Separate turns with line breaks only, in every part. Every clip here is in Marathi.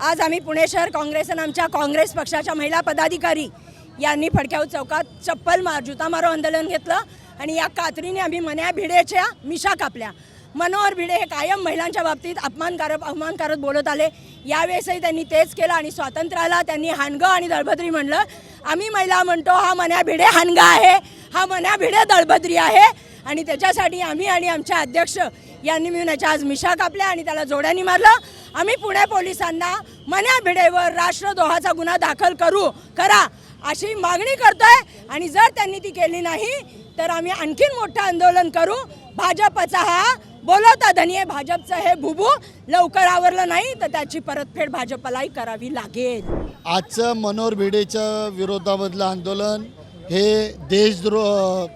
आज आम्ही पुणे शहर काँग्रेस आणि आमच्या काँग्रेस पक्षाच्या महिला पदाधिकारी यांनी फडक्याव चौकात चप्पल मार जुता मारो आंदोलन घेतलं आणि या कात्रीने आम्ही मन्या भिडेच्या मिशा कापल्या. मनोहर भिडे हे कायम महिलांच्या बाबतीत अपमानकारक अपमानकारक बोलत आले. यावेळेसही त्यांनी तेच केलं आणि स्वातंत्र्याला त्यांनी हानगं आणि दळभद्री म्हणलं. आम्ही महिला म्हणतो हा मन्या भिडे हानगा आहे. हा मन्या भिडे दळभद्री आहे. आणि त्याच्यासाठी आम्ही आणि आमच्या अध्यक्ष यांनी मिळून याच्या आज मिशा कापल्या आणि त्याला जोड्याने मारलं. आम्ही पुणे पोलिसांना मन्या भिडेवर राष्ट्रद्रोहाचा गुन्हा दाखल करू करा. अशी मागणी करतोय. आणि जर त्यांनी ती केली नाही तर आम्ही आणखीन मोठं आंदोलन करू. भाजपचा हा बोलवता धनी आहे भाजपचं हे भुबू लवकर आवरलं नाही तर त्याची परतफेड भाजपलाही करावी लागेल.
आजचं मनोहर भिडेच्या विरोधामधलं आंदोलन हे देशद्रोह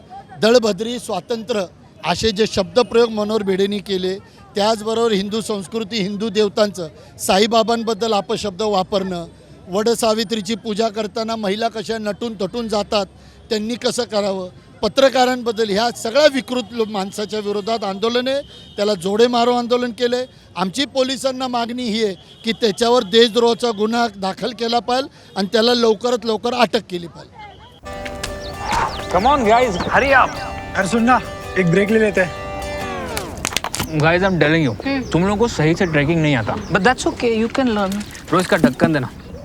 दळभद्री स्वातंत्र्य असे जे शब्दप्रयोग मनोहर भिडेंनी केले त्याचबरोबर हिंदू संस्कृती हिंदू देवतांचं साईबाबांबद्दल अपशब्द वापरणं वडसावित्रीची पूजा करताना महिला कशा नटून तटून जातात त्यांनी कसं करावं? पत्रकारांबद्दल ह्या सगळ्या विकृत लो- माणसाच्या विरोधात आंदोलन आहे. त्याला जोडे मारो आंदोलन केलं आहे आमची पोलिसांना मागणी ही आहे की त्याच्यावर देशद्रोहाचा गुन्हा दाखल केला पाहिजे आणि त्याला लवकरात लवकर अटक केली पाहिजे
कम ऑन गाइस हरी
अरे सुन ना एक ब्रेक ले लेते. हैं
guys I am telling you तुम लोगों को सही से ट्रैकिंग नहीं आता. But that's okay you can learn रोज का ढक्कन देना.